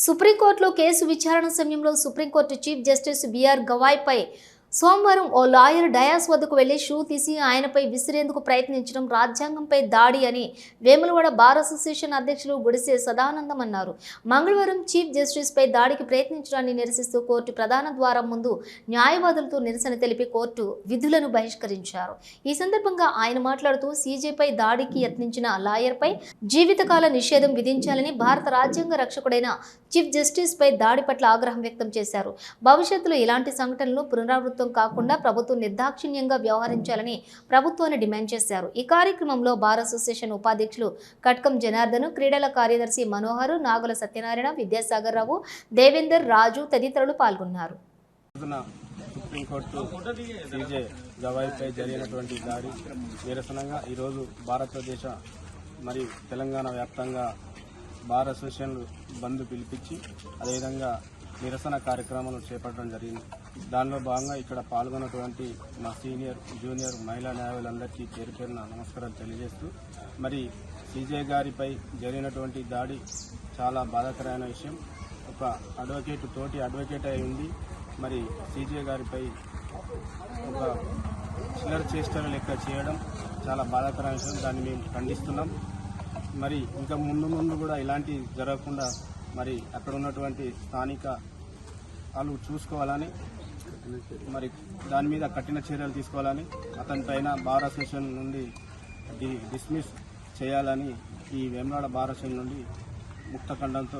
సుప్రీంకోర్టులో కేసు విచారణ సమయంలో supreme court chief justice BR గవాయ్పై సోమవారం ఓ లాయర్ డయాస్ వద్దకు వెళ్ళి షూ తీసి ఆయనపై విసిరేందుకు ప్రయత్నించడం రాజ్యాంగంపై దాడి అని వేములవాడ బార్ అసోసియేషన్ అధ్యక్షులు గుడిసే సదానందం అన్నారు. మంగళవారం చీఫ్ జస్టిస్పై దాడికి ప్రయత్నించడాన్ని నిరసిస్తూ కోర్టు ప్రధాన ద్వారం ముందు న్యాయవాదులతో నిరసన తెలిపి కోర్టు విధులను బహిష్కరించారు. ఈ సందర్భంగా ఆయన మాట్లాడుతూ సీజేపై దాడికి యత్నించిన లాయర్పై జీవితకాల నిషేధం విధించాలని భారత రాజ్యాంగ రక్షకుడైన చీఫ్ జస్టిస్ పై దాడి పట్ల ఆగ్రహం వ్యక్తం చేశారు. భవిష్యత్తులో ఇలాంటి సంఘటనలు పునరావృతం ప్రభుత్వం కాకుండా ప్రభుత్వం నిర్దాక్షిణ్యంగా వ్యవహరించాలని ప్రభుత్వాన్ని డిమాండ్ చేశారు. ఈ కార్యక్రమంలో బార్ అసోసియేషన్ ఉపాధ్యక్షులు కట్కం జనార్దన్ క్రీడల కార్యదర్శి మనోహర్ నాగుల సత్యనారాయణ విద్యాసాగర్ రావు దేవేందర్ రాజు తదితరులు పాల్గొన్నారు. సుప్రీంకోర్టు సీజే గవాయిపై జరిగినటువంటి దాడి నిరసనగా ఈరోజు భారతదేశ మరియు తెలంగాణ వ్యాప్తంగా బార్ అసోసియేషన్లు బంద్ పిలిపించి అదేవిధంగా నిరసన కార్యక్రమాలు చేపట్టడం జరిగింది. దానిలో భాగంగా ఇక్కడ పాల్గొన్నటువంటి మా సీనియర్ జూనియర్ మహిళా న్యాయవాదులందరికీ పేరు పేరున నమస్కారాలు తెలియజేస్తూ మరి సీజే గారిపై జరిగినటువంటి దాడి చాలా బాధాకరమైన విషయం. ఒక అడ్వకేట్ తోటి అడ్వకేట్ అయి ఉంది మరి సీజే గారిపై ఒక చిల్లర చేష్టల లెక్క చేయడం చాలా బాధాకరమైన విషయం. దాన్ని మేము ఖండిస్తున్నాం. మరి ఇంకా ముందు ముందు కూడా ఇలాంటివి జరగకుండా మరి అక్కడ ఉన్నటువంటి స్థానిక వాళ్ళు చూసుకోవాలని మరి దాని మీద కఠిన చర్యలు తీసుకోవాలని అతని పైన బార్ అసోసియేషన్ నుండి డిస్మిస్ చేయాలని ఈ వేమనాడ బార్ అసోసియేషన్ నుండి ముక్త ఖండంతో